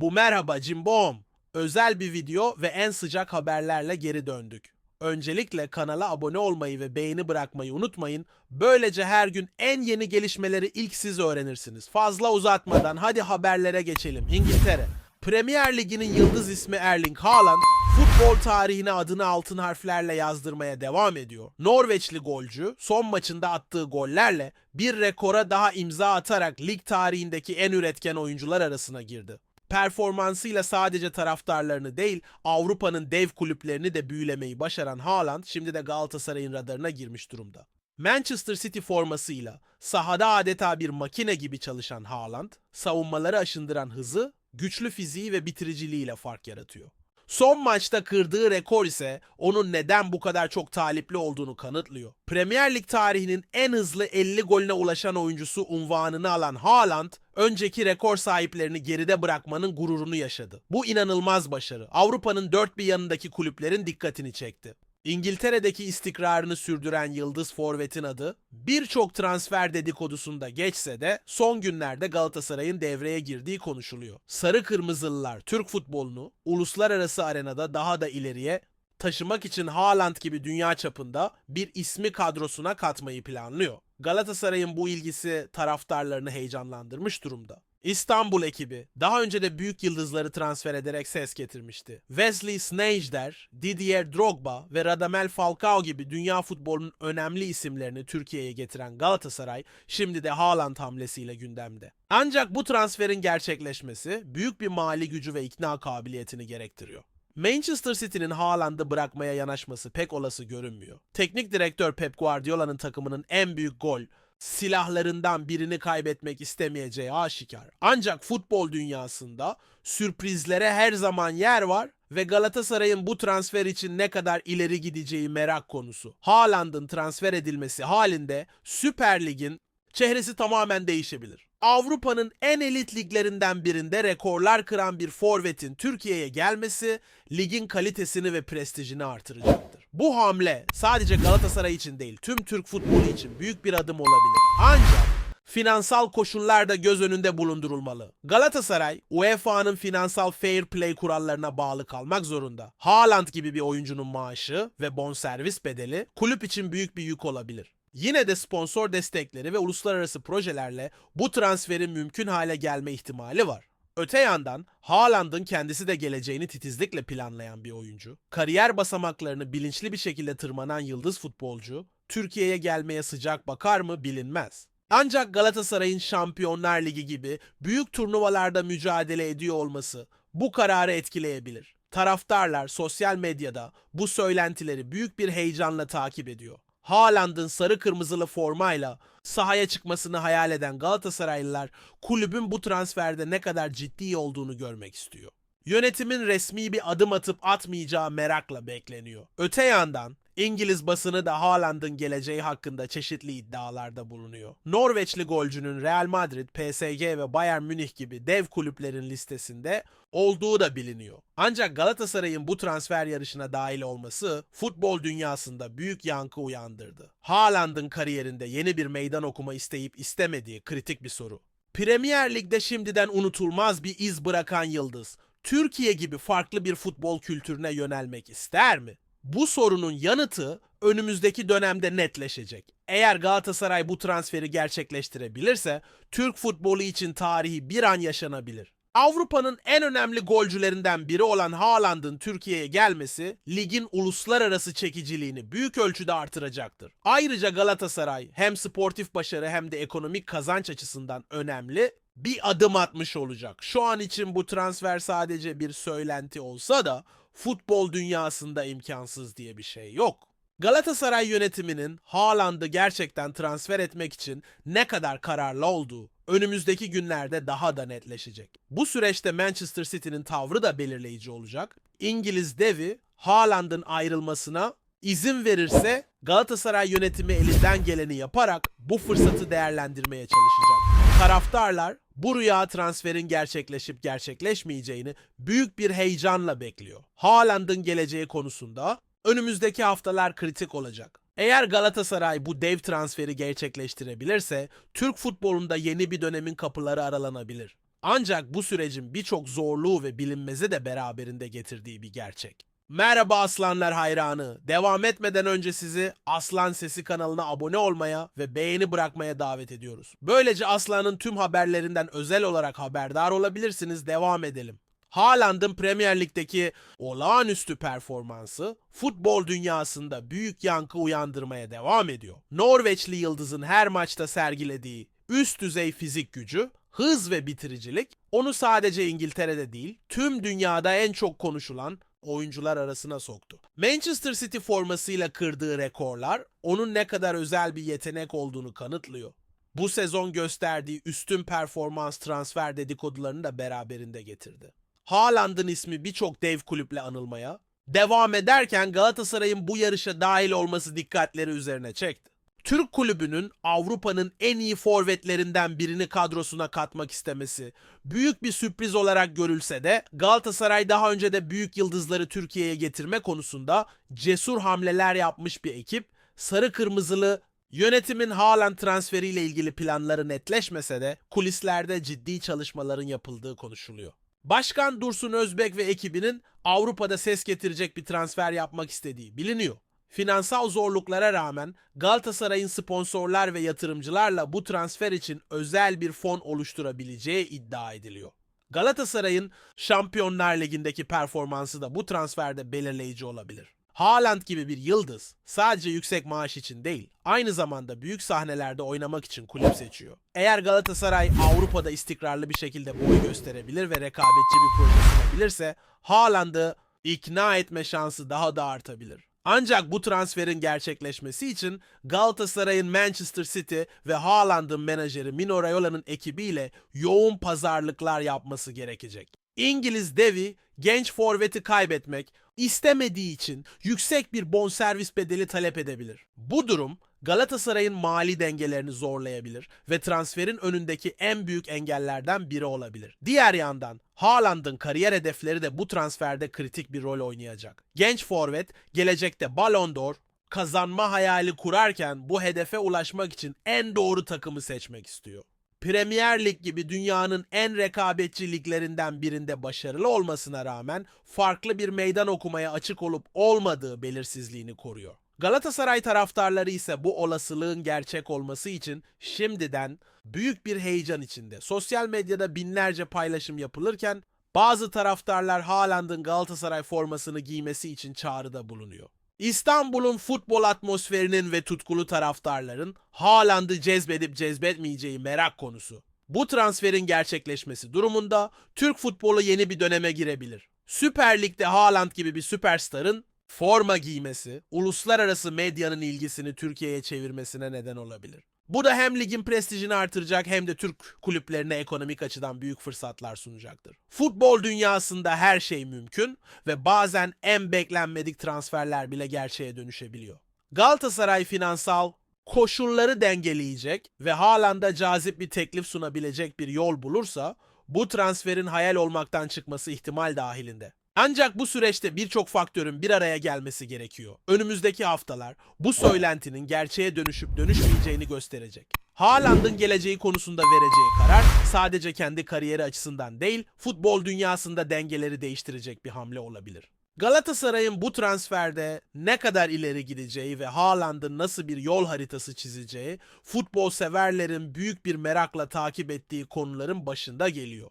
Bu merhaba Cimbom. Özel bir video ve en sıcak haberlerle geri döndük. Öncelikle kanala abone olmayı ve beğeni bırakmayı unutmayın. Böylece her gün en yeni gelişmeleri ilk siz öğrenirsiniz. Fazla uzatmadan hadi haberlere geçelim. İngiltere. Premier Ligi'nin yıldız ismi Erling Haaland, futbol tarihine adını altın harflerle yazdırmaya devam ediyor. Norveçli golcü son maçında attığı gollerle bir rekora daha imza atarak lig tarihindeki en üretken oyuncular arasına girdi. Performansıyla sadece taraftarlarını değil Avrupa'nın dev kulüplerini de büyülemeyi başaran Haaland şimdi de Galatasaray'ın radarına girmiş durumda. Manchester City formasıyla sahada adeta bir makine gibi çalışan Haaland, savunmaları aşındıran hızı, güçlü fiziği ve bitiriciliğiyle fark yaratıyor. Son maçta kırdığı rekor ise onun neden bu kadar çok talipli olduğunu kanıtlıyor. Premier Lig tarihinin en hızlı 50 golüne ulaşan oyuncusu unvanını alan Haaland, önceki rekor sahiplerini geride bırakmanın gururunu yaşadı. Bu inanılmaz başarı Avrupa'nın dört bir yanındaki kulüplerin dikkatini çekti. İngiltere'deki istikrarını sürdüren Yıldız Forvet'in adı birçok transfer dedikodusunda geçse de son günlerde Galatasaray'ın devreye girdiği konuşuluyor. Sarı Kırmızılılar Türk futbolunu uluslararası arenada daha da ileriye taşımak için Haaland gibi dünya çapında bir ismi kadrosuna katmayı planlıyor. Galatasaray'ın bu ilgisi taraftarlarını heyecanlandırmış durumda. İstanbul ekibi daha önce de büyük yıldızları transfer ederek ses getirmişti. Wesley Sneijder, Didier Drogba ve Radamel Falcao gibi dünya futbolunun önemli isimlerini Türkiye'ye getiren Galatasaray şimdi de Haaland hamlesiyle gündemde. Ancak bu transferin gerçekleşmesi büyük bir mali gücü ve ikna kabiliyetini gerektiriyor. Manchester City'nin Haaland'ı bırakmaya yanaşması pek olası görünmüyor. Teknik direktör Pep Guardiola'nın takımının en büyük gol, silahlarından birini kaybetmek istemeyeceği aşikar. Ancak futbol dünyasında sürprizlere her zaman yer var ve Galatasaray'ın bu transfer için ne kadar ileri gideceği merak konusu. Haaland'ın transfer edilmesi halinde Süper Lig'in çehresi tamamen değişebilir. Avrupa'nın en elit liglerinden birinde rekorlar kıran bir forvetin Türkiye'ye gelmesi ligin kalitesini ve prestijini artıracaktır. Bu hamle sadece Galatasaray için değil tüm Türk futbolu için büyük bir adım olabilir. Ancak finansal koşullar da göz önünde bulundurulmalı. Galatasaray, UEFA'nın finansal fair play kurallarına bağlı kalmak zorunda. Haaland gibi bir oyuncunun maaşı ve bonservis bedeli kulüp için büyük bir yük olabilir. Yine de sponsor destekleri ve uluslararası projelerle bu transferin mümkün hale gelme ihtimali var. Öte yandan Haaland'ın kendisi de geleceğini titizlikle planlayan bir oyuncu. Kariyer basamaklarını bilinçli bir şekilde tırmanan yıldız futbolcu, Türkiye'ye gelmeye sıcak bakar mı bilinmez. Ancak Galatasaray'ın Şampiyonlar Ligi gibi büyük turnuvalarda mücadele ediyor olması bu kararı etkileyebilir. Taraftarlar sosyal medyada bu söylentileri büyük bir heyecanla takip ediyor. Haaland'ın sarı kırmızılı formayla sahaya çıkmasını hayal eden Galatasaraylılar kulübün bu transferde ne kadar ciddi olduğunu görmek istiyor. Yönetimin resmi bir adım atıp atmayacağı merakla bekleniyor. Öte yandan İngiliz basını da Haaland'ın geleceği hakkında çeşitli iddialarda bulunuyor. Norveçli golcünün Real Madrid, PSG ve Bayern Münih gibi dev kulüplerin listesinde olduğu da biliniyor. Ancak Galatasaray'ın bu transfer yarışına dahil olması futbol dünyasında büyük yankı uyandırdı. Haaland'ın kariyerinde yeni bir meydan okuma isteyip istemediği kritik bir soru. Premier Lig'de şimdiden unutulmaz bir iz bırakan yıldız, Türkiye gibi farklı bir futbol kültürüne yönelmek ister mi? Bu sorunun yanıtı önümüzdeki dönemde netleşecek. Eğer Galatasaray bu transferi gerçekleştirebilirse Türk futbolu için tarihi bir an yaşanabilir. Avrupa'nın en önemli golcülerinden biri olan Haaland'ın Türkiye'ye gelmesi ligin uluslararası çekiciliğini büyük ölçüde artıracaktır. Ayrıca Galatasaray hem sportif başarı hem de ekonomik kazanç açısından önemli bir adım atmış olacak. Şu an için bu transfer sadece bir söylenti olsa da futbol dünyasında imkansız diye bir şey yok. Galatasaray yönetiminin Haaland'ı gerçekten transfer etmek için ne kadar kararlı olduğu önümüzdeki günlerde daha da netleşecek. Bu süreçte Manchester City'nin tavrı da belirleyici olacak. İngiliz devi Haaland'ın ayrılmasına izin verirse Galatasaray yönetimi elinden geleni yaparak bu fırsatı değerlendirmeye çalışacak. Taraftarlar bu rüya transferin gerçekleşip gerçekleşmeyeceğini büyük bir heyecanla bekliyor. Haaland'ın geleceği konusunda önümüzdeki haftalar kritik olacak. Eğer Galatasaray bu dev transferi gerçekleştirebilirse Türk futbolunda yeni bir dönemin kapıları aralanabilir. Ancak bu sürecin birçok zorluğu ve bilinmezi de beraberinde getirdiği bir gerçek. Merhaba aslanlar hayranı. Devam etmeden önce sizi Aslan Sesi kanalına abone olmaya ve beğeni bırakmaya davet ediyoruz. Böylece Aslan'ın tüm haberlerinden özel olarak haberdar olabilirsiniz. Devam edelim. Haaland'ın Premier Lig'deki olağanüstü performansı futbol dünyasında büyük yankı uyandırmaya devam ediyor. Norveçli yıldızın her maçta sergilediği üst düzey fizik gücü, hız ve bitiricilik onu sadece İngiltere'de değil, tüm dünyada en çok konuşulan oyuncular arasına soktu. Manchester City formasıyla kırdığı rekorlar onun ne kadar özel bir yetenek olduğunu kanıtlıyor. Bu sezon gösterdiği üstün performans transfer dedikodularını da beraberinde getirdi. Haaland'ın ismi birçok dev kulüple anılmaya devam ederken Galatasaray'ın bu yarışa dahil olması dikkatleri üzerine çekti. Türk kulübünün Avrupa'nın en iyi forvetlerinden birini kadrosuna katmak istemesi büyük bir sürpriz olarak görülse de Galatasaray daha önce de büyük yıldızları Türkiye'ye getirme konusunda cesur hamleler yapmış bir ekip. Sarı kırmızılı yönetimin Haaland transferiyle ilgili planları netleşmese de kulislerde ciddi çalışmaların yapıldığı konuşuluyor. Başkan Dursun Özbek ve ekibinin Avrupa'da ses getirecek bir transfer yapmak istediği biliniyor. Finansal zorluklara rağmen Galatasaray'ın sponsorlar ve yatırımcılarla bu transfer için özel bir fon oluşturabileceği iddia ediliyor. Galatasaray'ın Şampiyonlar Ligi'ndeki performansı da bu transferde belirleyici olabilir. Haaland gibi bir yıldız sadece yüksek maaş için değil, aynı zamanda büyük sahnelerde oynamak için kulüp seçiyor. Eğer Galatasaray Avrupa'da istikrarlı bir şekilde boy gösterebilir ve rekabetçi bir proje sunabilirse Haaland'ı ikna etme şansı daha da artabilir. Ancak bu transferin gerçekleşmesi için Galatasaray'ın Manchester City ve Haaland'ın menajeri Mino Raiola'nın ekibiyle yoğun pazarlıklar yapması gerekecek. İngiliz devi genç forveti kaybetmek istemediği için yüksek bir bonservis bedeli talep edebilir. Bu durum Galatasaray'ın mali dengelerini zorlayabilir ve transferin önündeki en büyük engellerden biri olabilir. Diğer yandan Haaland'ın kariyer hedefleri de bu transferde kritik bir rol oynayacak. Genç forvet gelecekte Ballon d'Or kazanma hayali kurarken bu hedefe ulaşmak için en doğru takımı seçmek istiyor. Premier Lig gibi dünyanın en rekabetçi liglerinden birinde başarılı olmasına rağmen farklı bir meydan okumaya açık olup olmadığı belirsizliğini koruyor. Galatasaray taraftarları ise bu olasılığın gerçek olması için şimdiden büyük bir heyecan içinde. Sosyal medyada binlerce paylaşım yapılırken bazı taraftarlar Haaland'ın Galatasaray formasını giymesi için çağrıda bulunuyor. İstanbul'un futbol atmosferinin ve tutkulu taraftarların Haaland'ı cezbedip cezbetmeyeceği merak konusu. Bu transferin gerçekleşmesi durumunda Türk futbolu yeni bir döneme girebilir. Süper Lig'de Haaland gibi bir süperstarın forma giymesi, uluslararası medyanın ilgisini Türkiye'ye çevirmesine neden olabilir. Bu da hem ligin prestijini artıracak hem de Türk kulüplerine ekonomik açıdan büyük fırsatlar sunacaktır. Futbol dünyasında her şey mümkün ve bazen en beklenmedik transferler bile gerçeğe dönüşebiliyor. Galatasaray finansal koşulları dengeleyecek ve Haaland'a cazip bir teklif sunabilecek bir yol bulursa bu transferin hayal olmaktan çıkması ihtimal dahilinde. Ancak bu süreçte birçok faktörün bir araya gelmesi gerekiyor. Önümüzdeki haftalar bu söylentinin gerçeğe dönüşüp dönüşmeyeceğini gösterecek. Haaland'ın geleceği konusunda vereceği karar sadece kendi kariyeri açısından değil, futbol dünyasında dengeleri değiştirecek bir hamle olabilir. Galatasaray'ın bu transferde ne kadar ileri gideceği ve Haaland'ın nasıl bir yol haritası çizeceği futbol severlerin büyük bir merakla takip ettiği konuların başında geliyor.